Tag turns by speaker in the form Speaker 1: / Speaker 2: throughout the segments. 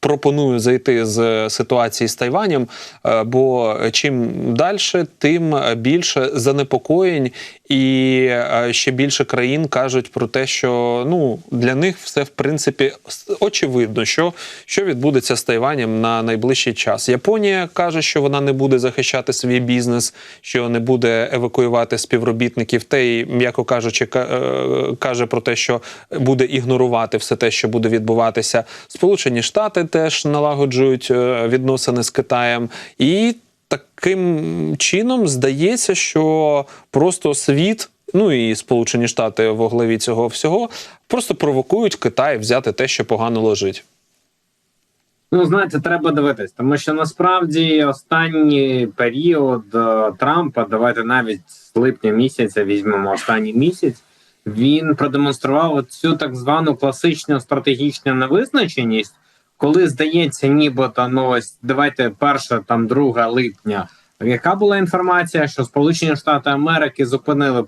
Speaker 1: пропоную зайти з ситуації з Тайванем, е, бо чим далі, тим більше занепокоєнь, і е, ще більше країн кажуть про те, що ну для них все в принципі очевидно, що, що відбудеться з Тайванем на найближчий час. Японія каже, що вона не буде захищати свій бізнес, що не буде евакуювати співробітників. Та й, м'яко кажучи, е, каже про те, що буде ігнорувати все те, що буде відбуватися. Сполучені Штати теж налагоджують е, відносини з Китаєм і. Таким чином здається, що просто світ, ну і Сполучені Штати во главі цього всього, просто провокують Китай взяти те, що погано лежить.
Speaker 2: Ну, знаєте, треба дивитись, тому що насправді останній період е, Трампа, давайте навіть з липня місяця візьмемо останній місяць. Він продемонстрував цю так звану класичну стратегічну невизначеність, коли здається, нібито ось давайте перша там друга липня. Яка була інформація, що Сполучені Штати Америки зупинили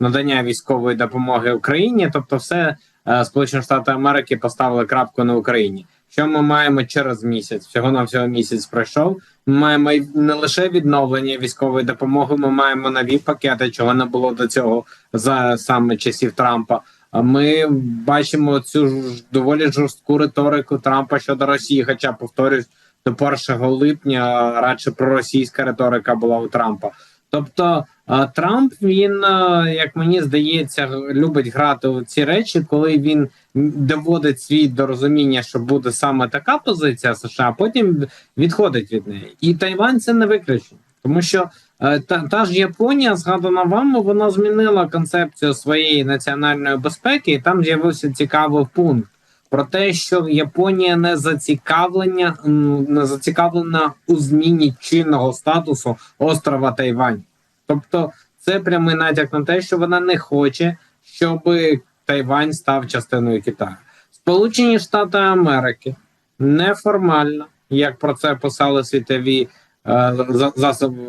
Speaker 2: надання військової допомоги Україні? Тобто, все е, Сполучені Штати Америки поставили крапку на Україні. Що ми маємо через місяць? Всього на всього місяць пройшов. Ми маємо не лише відновлення військової допомоги. Ми маємо нові пакети, чого не було до цього за саме часів Трампа. Ми бачимо цю ж доволі жорстку риторику Трампа щодо Росії. Хоча повторюсь, до 1 липня радше проросійська риторика була у Трампа. Тобто Трамп він, як мені здається, любить грати у ці речі, коли він доводить світ до розуміння, що буде саме така позиція США, а потім відходить від неї. І Тайвань це не виключення, тому що та, та ж Японія, згадана вами, вона змінила концепцію своєї національної безпеки, і там з'явився цікавий пункт про те, що Японія не зацікавлення не зацікавлена у зміні чинного статусу острова Тайвань. Тобто, це прямий натяк на те, що вона не хоче, щоб Тайвань став частиною Китаю. Сполучені Штати Америки неформально, як про це писали світові е, за- засоби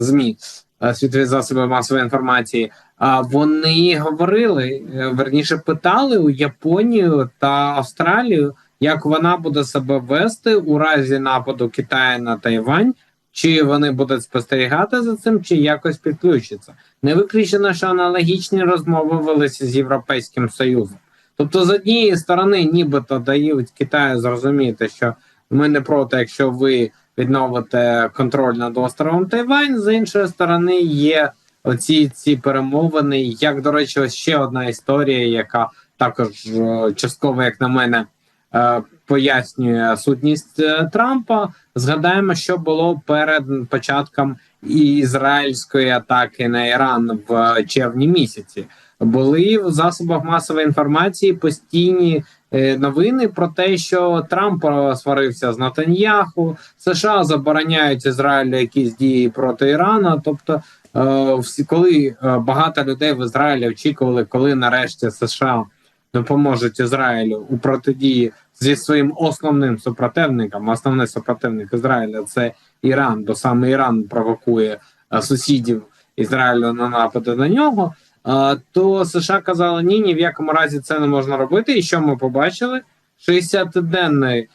Speaker 2: змі, е, світові засоби масової інформації. А вони говорили е, верніше питали у Японію та Австралію, як вона буде себе вести у разі нападу Китаю на Тайвань. Чи вони будуть спостерігати за цим, чи якось підключаться? Не виключено, що аналогічні розмови велися з Європейським Союзом. Тобто, з однієї сторони, нібито дають Китаю зрозуміти, що ми не проти, якщо ви відновите контроль над островом Тайвань. З іншої сторони, є оці ці перемовини. Як до речі, ось ще одна історія, яка також е, частково, як на мене, е, пояснює сутність е, Трампа. Згадаємо, що було перед початком ізраїльської атаки на Іран в червні місяці. Були в засобах масової інформації постійні е, новини про те, що Трамп сварився з Натаньяху, США забороняють Ізраїлю якісь дії проти Ірана. Тобто, е, всі, коли е, багато людей в Ізраїлі очікували, коли нарешті США допоможуть Ізраїлю у протидії зі своїм основним супротивником. Основний супротивник Ізраїля це Іран, бо саме Іран провокує сусідів Ізраїлю на напади на нього. Е, То США казали, ні, ні в якому разі це не можна робити. І що ми побачили? 60-денний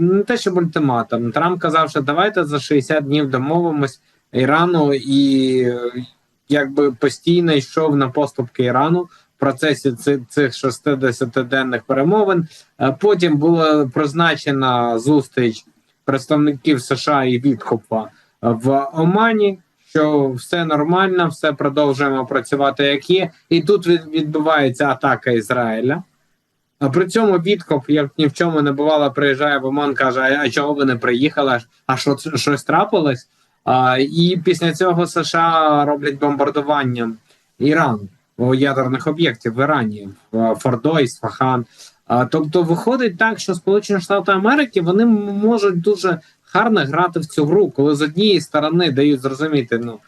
Speaker 2: не те, щоб ультиматум. Трамп казав, що давайте за 60 днів домовимось Ірану, і е, якби постійно йшов на поступки Ірану в процесі цих 60-денних перемовин. Е, Потім була призначена зустріч представників США і Вітхопа в Омані. Що все нормально, все продовжуємо працювати як є, і тут від- відбувається атака Ізраїля. А при цьому Віткоп, як ні в чому не бувало, приїжджає в Оман, каже: а чого ви не приїхали? А що щось трапилось? А, і після цього США роблять бомбардування о, ядерних об'єктів в Ірані, в Фордо, Ісфахан. Тобто виходить так, що Сполучені Штати Америки вони можуть дуже гарно грати в цю гру, коли з однієї сторони дають зрозуміти, ну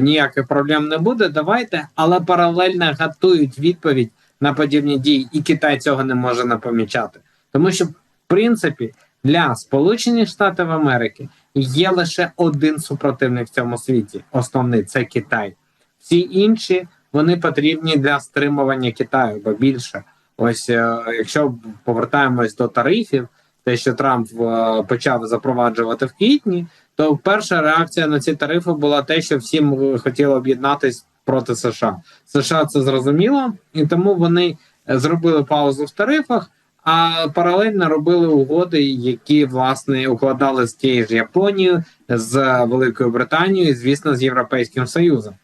Speaker 2: ніяких проблем не буде. Давайте, але паралельно готують відповідь на подібні дії, і Китай цього не може не помічати, тому що в принципі для Сполучених Штатів Америки є лише один супротивник в цьому світі. Основний це Китай. Всі інші вони потрібні для стримування Китаю, бо більше. Ось е, якщо повертаємось до тарифів, те, що Трамп е, почав запроваджувати в квітні, то перша реакція на ці тарифи була те, що всім хотіло об'єднатись проти США. США це зрозуміло, і тому вони е, зробили паузу в тарифах. А паралельно робили угоди, які власне укладали з тією ж Японією, з Великою Британією, і, звісно, з Європейським Союзом.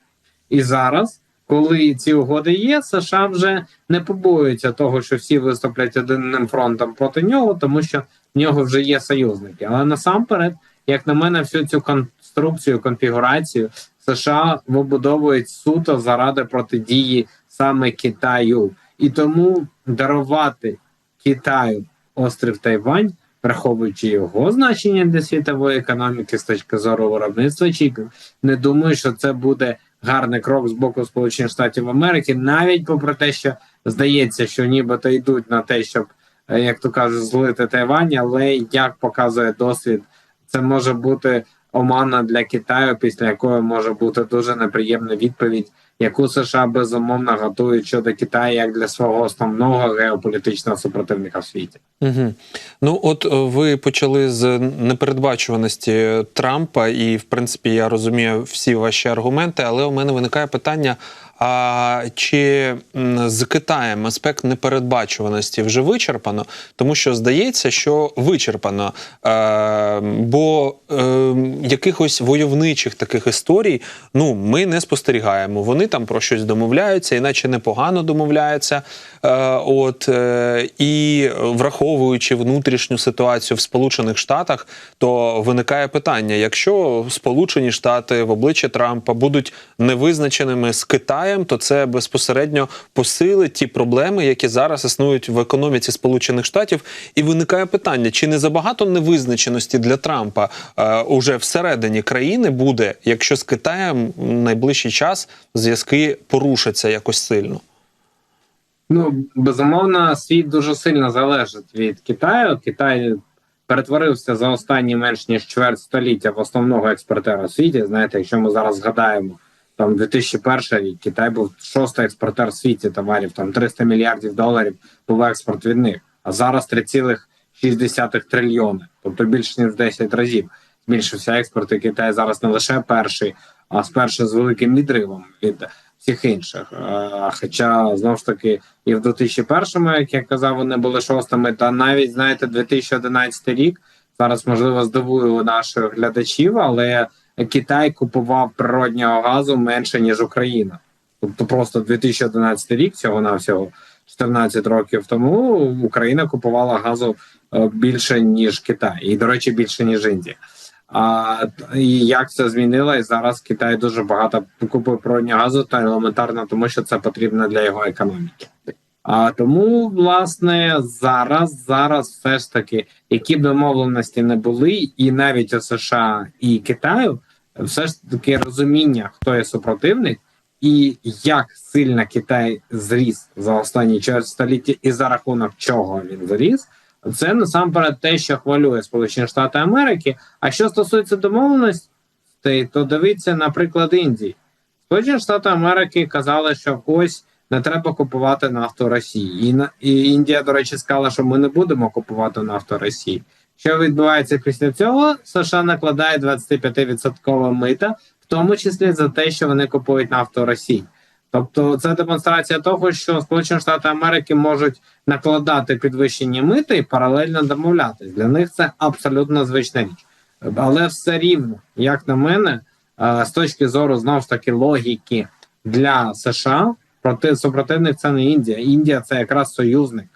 Speaker 2: І зараз, коли ці угоди є, США вже не побоюються того, що всі виступлять одним фронтом проти нього, тому що в нього вже є союзники. Але насамперед, як на мене, всю цю конструкцію, конфігурацію США вибудовують суто заради протидії саме Китаю, і тому дарувати Китаю острів Тайвань, враховуючи його значення для світової економіки з точки зору виробництва чіпів, не думаю, що це буде гарний крок з боку Сполучених Штатів Америки, навіть попри те, що здається, що нібито йдуть на те, щоб, е, як то кажуть, злити Тайвань, але як показує досвід, це може бути омана для Китаю, після якої може бути дуже неприємна відповідь, яку США безумовно готують щодо Китаю як для свого основного геополітичного супротивника в світі.
Speaker 1: Угу. Ну, от е, ви почали з непередбачуваності Трампа, і в принципі я розумію всі ваші аргументи, але у мене виникає питання: а чи з Китаєм аспект непередбачуваності вже вичерпано? Тому що здається, що вичерпано, е, бо е, якихось войовничих таких історій ну ми не спостерігаємо. Вони там про щось домовляються, іначе непогано домовляються. Е, от е, і враховуючи внутрішню ситуацію в Сполучених Штатах, то виникає питання: якщо Сполучені Штати в обличчя Трампа будуть невизначеними з Китаєм, то це безпосередньо посилить ті проблеми, які зараз існують в економіці Сполучених Штатів. І виникає питання: чи не забагато невизначеності для Трампа е, уже всередині країни буде, якщо з Китаєм в найближчий час зв'язки порушаться якось сильно?
Speaker 2: Ну безумовно, світ дуже сильно залежить від Китаю. Китай перетворився за останні менш ніж чверть століття в основного експортера світі. Знаєте, якщо ми зараз згадаємо, там 2001 рік Китай був шостий експортер в світі товарів, там 300 мільярдів доларів був експорт від них, а зараз 3,6 трильйони, тобто більше ніж в 10 разів збільшився експорт. І Китай зараз не лише перший, а спершу з великим відривом від всіх інших. Е, Хоча знову ж таки і в 2001-му, як я казав, вони були шостими, та навіть знаєте, 2011 рік зараз можливо здивую наших глядачів, але Китай купував природнього газу менше ніж Україна. Тобто, просто 2011 рік цього на всього 14 років тому Україна купувала газу е, більше ніж Китай, і до речі, більше ніж Індія. А і як це змінило? І зараз Китай дуже багато купує природнього газу, та елементарно, тому що це потрібно для його економіки. А тому, власне, зараз зараз все ж таки, які б домовленості не були, і навіть у США і Китаю, все ж таки розуміння, хто є супротивник, і як сильно Китай зріс за останні чверть століття, і за рахунок чого він зріс. Це насамперед те, що хвилює Сполучені Штати Америки. А що стосується домовленостей, то дивіться, наприклад, Індії. Сполучені Штати Америки казали, що ось не треба купувати нафту Росії. І, на- і Індія, до речі, сказала, що ми не будемо купувати нафту Росії. Що відбувається після цього? США накладає 25% мита, в тому числі за те, що вони купують нафту Росії. Тобто, це демонстрація того, що Сполучені Штати Америки можуть накладати підвищені мити і паралельно домовлятись. Для них це абсолютно звична річ. Але все рівно, як на мене, е, з точки зору знову ж таки логіки для США, проти супротивник це не Індія. Індія це якраз союзник,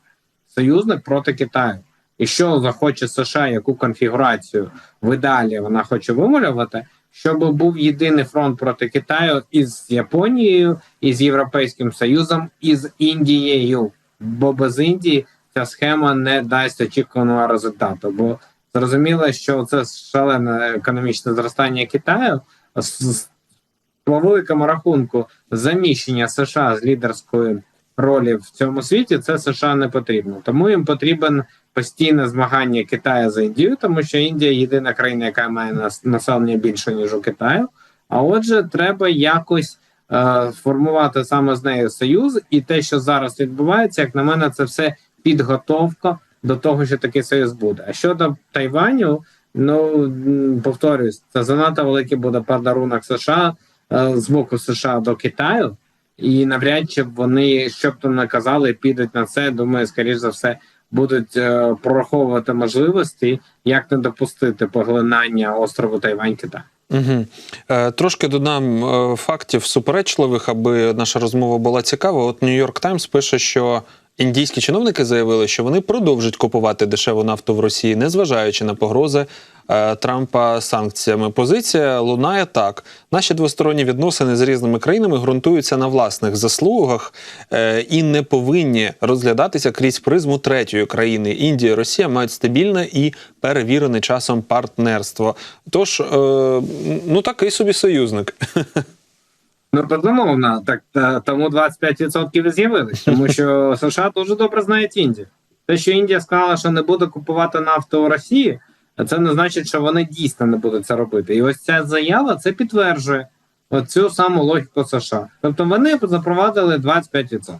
Speaker 2: союзник проти Китаю. І що захоче США, яку конфігурацію в ідеалі вона хоче вималювати, щоб був єдиний фронт проти Китаю із Японією, із Європейським Союзом, і з Індією. Бо без Індії ця схема не дасть очікуваного результату. Бо зрозуміло, що це шалене економічне зростання Китаю по великому рахунку заміщення США з лідерської ролі в цьому світі. Це США не потрібно. Тому їм потрібен постійне змагання Китаю за Індію, тому що Індія єдина країна, яка має населення більше ніж у Китаю. А отже, треба якось е, формувати саме з нею союз, і те, що зараз відбувається, як на мене, це все підготовка до того, що такий союз буде. А щодо Тайваню, ну повторюсь, це занадто великий буде подарунок США з боку США до Китаю. І навряд чи вони, що б там не казали, підуть на це. Думаю, скоріш за все, будуть е, прораховувати можливості, як не допустити поглинання острову Тайвань Китай.
Speaker 1: Угу. Е, трошки додам е, фактів суперечливих, аби наша розмова була цікава. От Нью-Йорк Таймс пише, що індійські чиновники заявили, що вони продовжать купувати дешеву нафту в Росії, незважаючи на погрози е, Трампа санкціями. Позиція лунає так: наші двосторонні відносини з різними країнами ґрунтуються на власних заслугах е, і не повинні розглядатися крізь призму третьої країни. Індія і Росія мають стабільне і перевірене часом партнерство. Тож, е, ну такий собі союзник.
Speaker 2: Ну, безумовно, так та, тому 25% і з'явились, тому що США дуже добре знають Індію. Те, що Індія сказала, що не буде купувати нафту у Росії, це не значить, що вони дійсно не будуть це робити. І ось ця заява це підтверджує цю саму логіку США. Тобто вони запровадили 25%.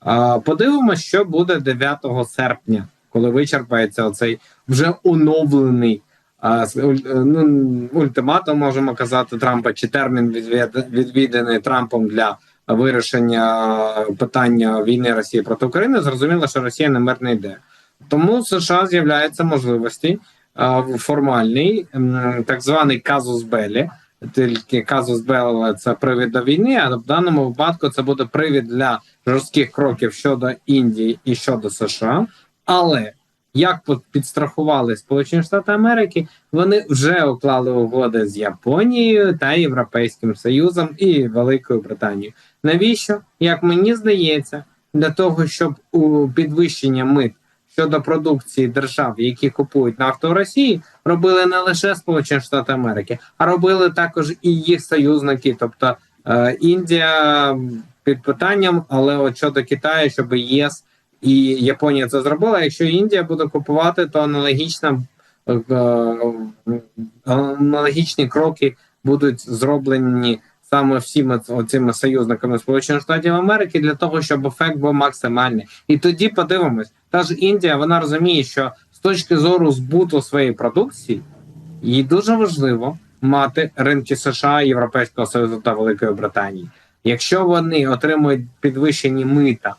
Speaker 2: А, Подивимося, що буде 9 серпня, коли вичерпається оцей вже оновлений а, ну, ультиматум, можемо казати, Трампа, чи термін відвід- відвіданий Трампом для вирішення питання війни Росії проти України. Зрозуміло, що Росія не мир не йде. Тому США з'являються можливості формальний, так званий казус Белі. Тільки казус Белли – це привід до війни, а в даному випадку це буде привід для жорстких кроків щодо Індії і щодо США. Але як підстрахували Сполучені Штати Америки, вони вже уклали угоди з Японією та Європейським Союзом і Великою Британією. Навіщо? Як мені здається, для того, щоб у підвищення мит щодо продукції держав, які купують нафту в Росії, робили не лише Сполучені Штати Америки, а робили також і їх союзники, тобто е, Індія під питанням, але от щодо Китаю, щоб ЄС і Японія це зробила. Якщо Індія буде купувати, то аналогічно е, аналогічні кроки будуть зроблені саме всіма цими союзниками Сполучених Штатів Америки для того, щоб ефект був максимальний. І тоді подивимось, та ж Індія вона розуміє, що з точки зору збуту своєї продукції їй дуже важливо мати ринки США, Європейського Союзу та Великої Британії. Якщо вони отримують підвищені мита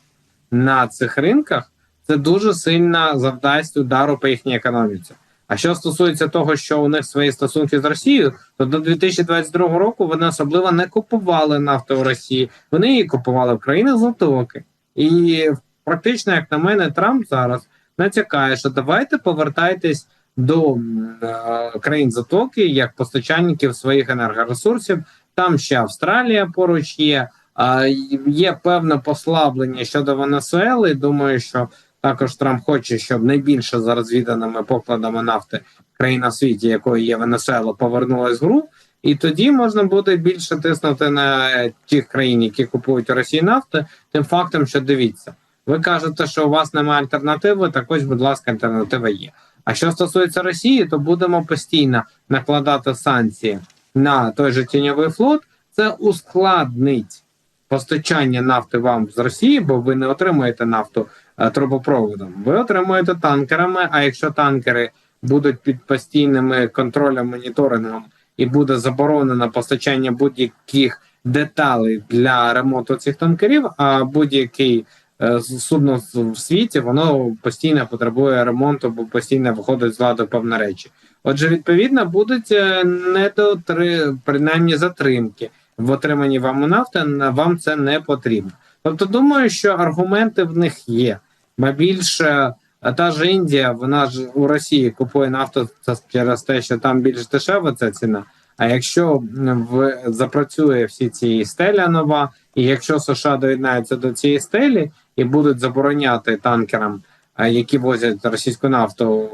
Speaker 2: на цих ринках, це дуже сильно завдасть удару по їхній економіці. А що стосується того, що у них свої стосунки з Росією, то до 2022 року вони особливо не купували нафту в Росії. Вони її купували в країнах Затоки. І практично, як на мене, Трамп зараз натякає, що давайте повертайтесь до е, країн Затоки як постачальників своїх енергоресурсів. Там ще Австралія поруч є. А, є певне послаблення щодо Венесуели. Думаю, що також Трамп хоче, щоб найбільше за розвіданими покладами нафти країна світі, якою є Венесуела, повернулась в гру. І тоді можна буде більше тиснути на ті країни, які купують у Росії нафти, тим фактом, що дивіться, ви кажете, що у вас немає альтернативи. Так ось, будь ласка, альтернатива є. А що стосується Росії, то будемо постійно накладати санкції на той же тіньовий флот. Це ускладнить постачання нафти вам з Росії, бо ви не отримуєте нафту е, трубопроводом. Ви отримуєте танкерами. А якщо танкери будуть під постійними контролем, моніторингом і буде заборонено постачання будь-яких деталей для ремонту цих танкерів, а будь-який е, судно в світі воно постійно потребує ремонту, бо постійно виходить з ладу певні речі. Отже, відповідно, будуть е, недотри, принаймні затримки в отриманні вами нафти. Вам це не потрібно. Тобто, думаю, що аргументи в них є. Ба більше та ж Індія, вона ж у Росії купує нафту через те, що там більш дешева ця ціна. А якщо в запрацює всі ці стеля нова, і якщо США доєднаються до цієї стелі і будуть забороняти танкерам, які возять російську нафту,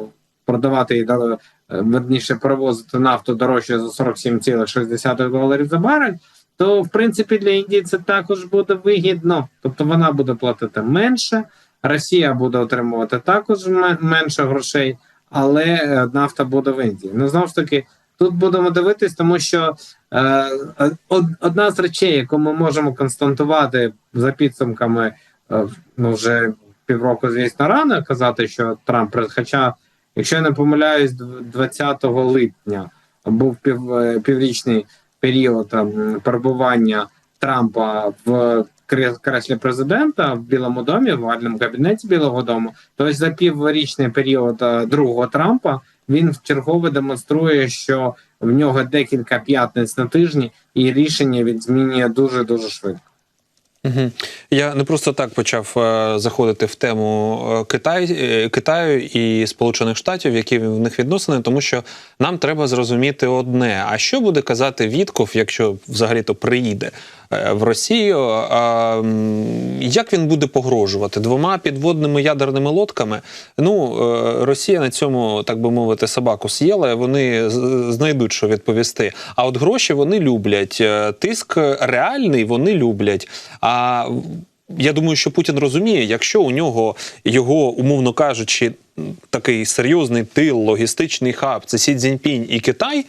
Speaker 2: продавати її е, верніше перевозити нафту дорожче за 47,6 доларів за барель, то в принципі для Індії це також буде вигідно. Тобто вона буде платити менше, Росія буде отримувати також менше грошей, але е, нафта буде в Індії. Ну знову ж таки, тут будемо дивитись, тому що е, одна з речей, яку ми можемо констатувати за підсумками е, ну вже півроку, звісно, рано казати, що Трамп Хоча, якщо я не помиляюсь, дв- 20 липня був пів, е, піврічний період перебування Трампа в кре- креслі президента в Білому домі, в вальному кабінеті Білого Дому. Тобто за піврічний період е, другого Трампа він вчергове демонструє, що в нього декілька п'ятниць на тижні, і рішення він змінює дуже дуже швидко.
Speaker 1: Угу. Я не просто так почав е, заходити в тему е, Китай, е, Китаю і Сполучених Штатів, які в них відносини, тому що нам треба зрозуміти одне: а що буде казати Вітков, якщо взагалі то приїде в Росію? Як він буде погрожувати двома підводними ядерними лодками? Ну, Росія на цьому, так би мовити, собаку з'їла, вони знайдуть, що відповісти. А от гроші вони люблять. Тиск реальний вони люблять. А я думаю, що Путін розуміє, якщо у нього його, умовно кажучи, такий серйозний тил, логістичний хаб, це Сі Цзіньпінь і Китай.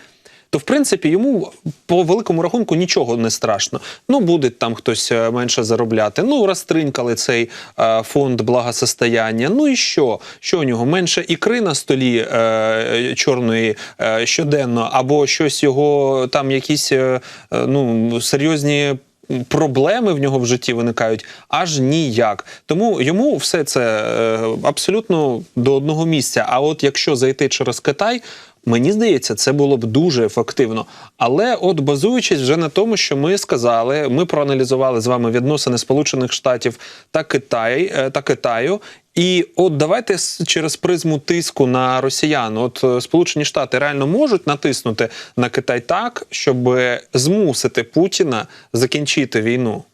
Speaker 1: То в принципі йому по великому рахунку нічого не страшно. Ну буде там хтось е, менше заробляти. Ну розтринькали цей е, фонд благосостояння. Ну і що? Що у нього менше ікри на столі е, чорної е, щоденно, або щось його там якісь е, е, ну серйозні проблеми в нього в житті виникають аж ніяк. Тому йому все це е, абсолютно до одного місця. А от якщо зайти через Китай. Мені здається, це було б дуже ефективно. Але, от базуючись вже на тому, що ми сказали, ми проаналізували з вами відносини Сполучених Штатів та Китай е, та Китаю. І от давайте через призму тиску на росіян. От е, Сполучені Штати реально можуть натиснути на Китай так, щоб змусити Путіна закінчити війну.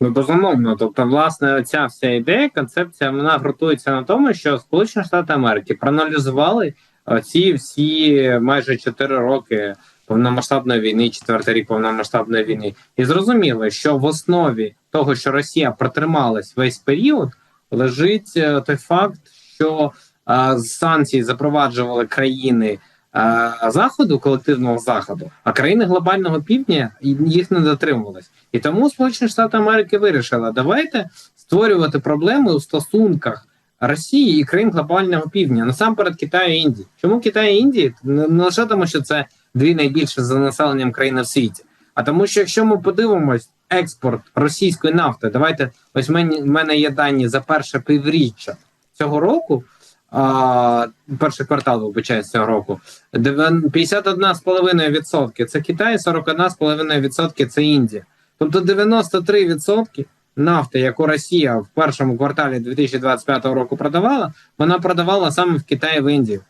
Speaker 2: Ну, безумовно. Тобто, власне, ця вся ідея, концепція, вона ґрунтується на тому, що Сполучені Штати Америки проаналізували е, ці всі майже 4 роки повномасштабної війни, четвертий рік повномасштабної війни, і зрозуміли, що в основі того, що Росія протрималась весь період, лежить е, той факт, що е, санкції запроваджували країни. е, Заходу колективного заходу, а країни глобального півдня їх не дотримувались. І тому Сполучені Штати Америки вирішили, давайте створювати проблеми у стосунках Росії і країн глобального півдня, насамперед Китаю і Індії. Чому Китай і Індії? Не лише тому, що це дві найбільші за населенням країни в світі, а тому, що якщо ми подивимось експорт російської нафти, давайте ось мені в мене є дані за перше півріччя цього року. А, перший квартал вибачаюсь цього року. 51,5% це Китай, 41,5% це Індія. Тобто 93% нафти, яку Росія в першому кварталі 2025 року продавала, вона продавала саме в Китаї в Індію.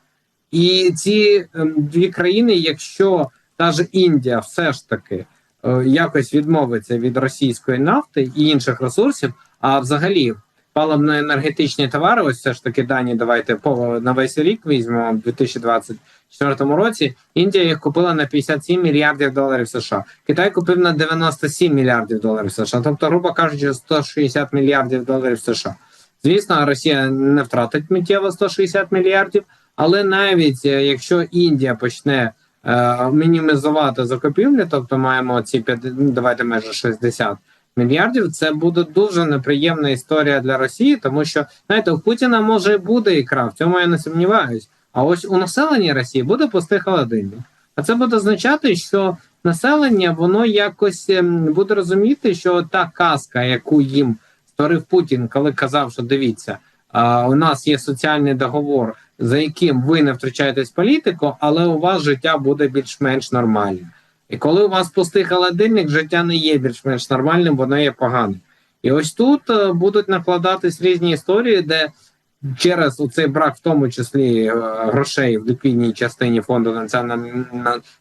Speaker 2: І ці ем, дві країни, якщо та ж Індія все ж таки якось відмовиться від російської нафти і інших ресурсів, а взагалі паливно-енергетичні товари, ось все ж таки дані, давайте на весь рік візьмемо в 2024 році. Індія їх купила на 57 мільярдів доларів США. Китай купив на 97 мільярдів доларів США. Тобто, грубо кажучи, 160 мільярдів доларів США. Звісно, Росія не втратить миттєво 160 мільярдів, але навіть е, якщо Індія почне е, мінімізувати закупівлі, тобто маємо ці 50, ну, давайте майже 60 мільярдів, це буде дуже неприємна історія для Росії, тому що знаєте, у Путіна може і буде ікра, в цьому я не сумніваюсь. А ось у населення Росії буде пустий холодильник. А це буде означати, що населення воно якось ем, буде розуміти, що та казка, яку їм створив Путін, коли казав, що дивіться, у нас є соціальний договор, за яким ви не втручаєтесь в політику, але у вас життя буде більш-менш нормальним. І коли у вас пустий холодильник, життя не є більш-менш нормальним, воно є поганим. І ось тут е, будуть накладатись різні історії, де через цей брак, в тому числі е, грошей в ліквідній частині фонду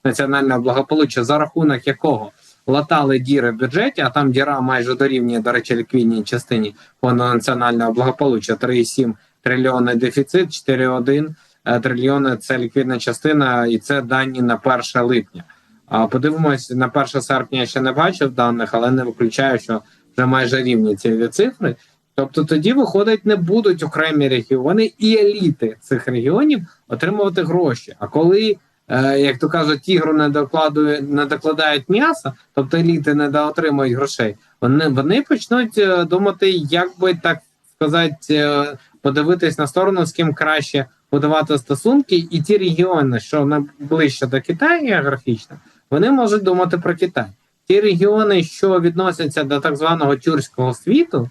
Speaker 2: національного благополуччя, за рахунок якого латали діри в бюджеті, а там діра майже дорівнює, до речі, ліквідній частині фонду національного благополуччя 3,7 трильйони дефіцит, 4,1 е, трильйони це ліквідна частина, і це дані на 1 липня. А подивимось на 1 серпня я ще не бачив даних, але не виключаю, що вже майже рівні ці дві цифри. Тобто тоді виходить, не будуть окремі регіони і еліти цих регіонів отримувати гроші. А коли, е, як то кажуть, тігру не докладує, не докладають м'яса, тобто еліти не отримують грошей, вони вони почнуть е, думати, як би так сказати, е, подивитись на сторону, з ким краще будувати стосунки, і ті регіони, що найближче до Китаю географічно, вони можуть думати про Китай. Ті регіони, що відносяться до так званого тюркського світу,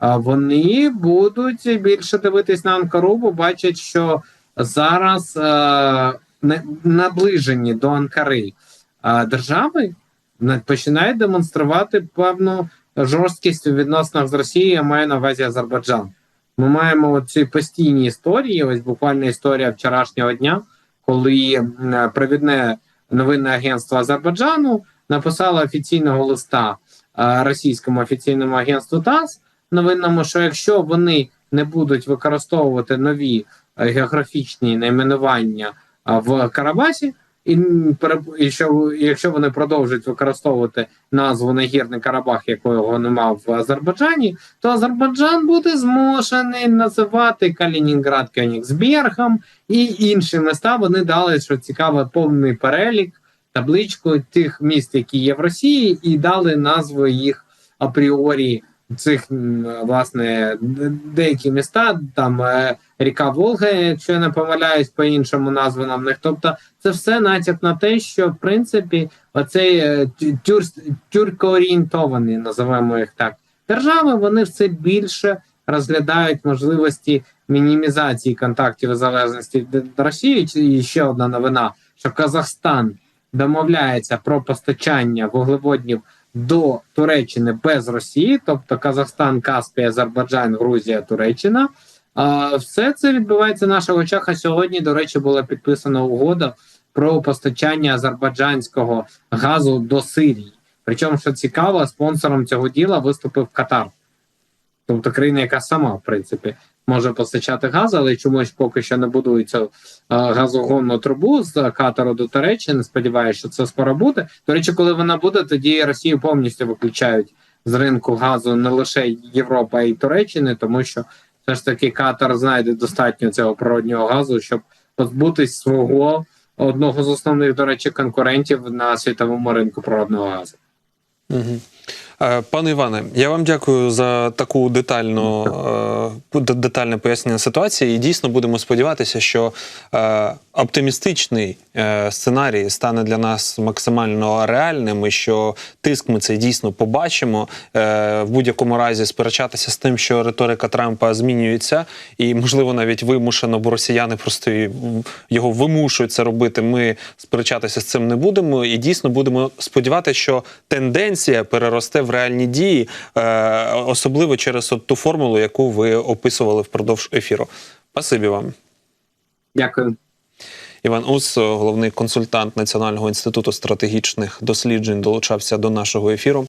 Speaker 2: вони будуть більше дивитись на Анкару, бо бачать, що зараз е, наближені до Анкари е, держави на- починають демонструвати певну жорсткість у відносинах з Росією, я маю на увазі Азербайджан. Ми маємо ці постійні історії. Ось буквально історія вчорашнього дня, коли провідне новинне агентство Азербайджану написало офіційного листа е, російському офіційному агентству ТАСС новинному, що якщо вони не будуть використовувати нові е, географічні найменування е, в Карабасі, і, що якщо вони продовжують використовувати назву Нагірний Карабах, якого нема в Азербайджані, то Азербайджан буде змушений називати Калінінград Кёнігсбергом і інші міста. Вони дали, що цікаво, повний перелік, табличку тих міст, які є в Росії, і дали назви їх апріорі цих власне деякі міста, там е, ріка Волга, якщо я не помиляюсь, по-іншому названа в них. Тобто, це все натяк на те, що в принципі оцей е, тю- тюрс- тюркоорієнтовані, називаємо їх так, держави, вони все більше розглядають можливості мінімізації контактів і залежності від Росії. І ще одна новина, що Казахстан домовляється про постачання вуглеводнів до Туреччини без Росії, тобто Казахстан, Каспія, Азербайджан, Грузія, Туреччина. А все це відбувається на наших очах. А сьогодні, до речі, була підписана угода про постачання азербайджанського газу до Сирії. Причому, що цікаво, спонсором цього діла виступив Катар, тобто країна, яка сама, в принципі, може постачати газ, але чомусь поки що не будується е, газогонну трубу з Катару до Туреччини. Сподіваюся, що це скоро буде. До речі, коли вона буде, тоді Росію повністю виключають з ринку газу не лише Європа й Туреччини, тому що все ж таки Катар знайде достатньо цього природнього газу, щоб позбутись свого одного з основних, до речі, конкурентів на світовому ринку природного газу.
Speaker 1: Угу. Пане Іване, я вам дякую за таку детальну е, детальне пояснення ситуації. І дійсно будемо сподіватися, що е, оптимістичний е, сценарій стане для нас максимально реальним, і що тиск ми цей дійсно побачимо. Е, В будь-якому разі сперечатися з тим, що риторика Трампа змінюється, і можливо навіть вимушено, бо росіяни просто його вимушують це робити. Ми сперечатися з цим не будемо, і дійсно будемо сподіватися, що тенденція переросте в реальні дії, е, особливо через от ту формулу, яку ви описували впродовж ефіру. Спасибі вам.
Speaker 2: Дякую.
Speaker 1: Іван Ус, головний консультант Національного інституту стратегічних досліджень, долучався до нашого ефіру.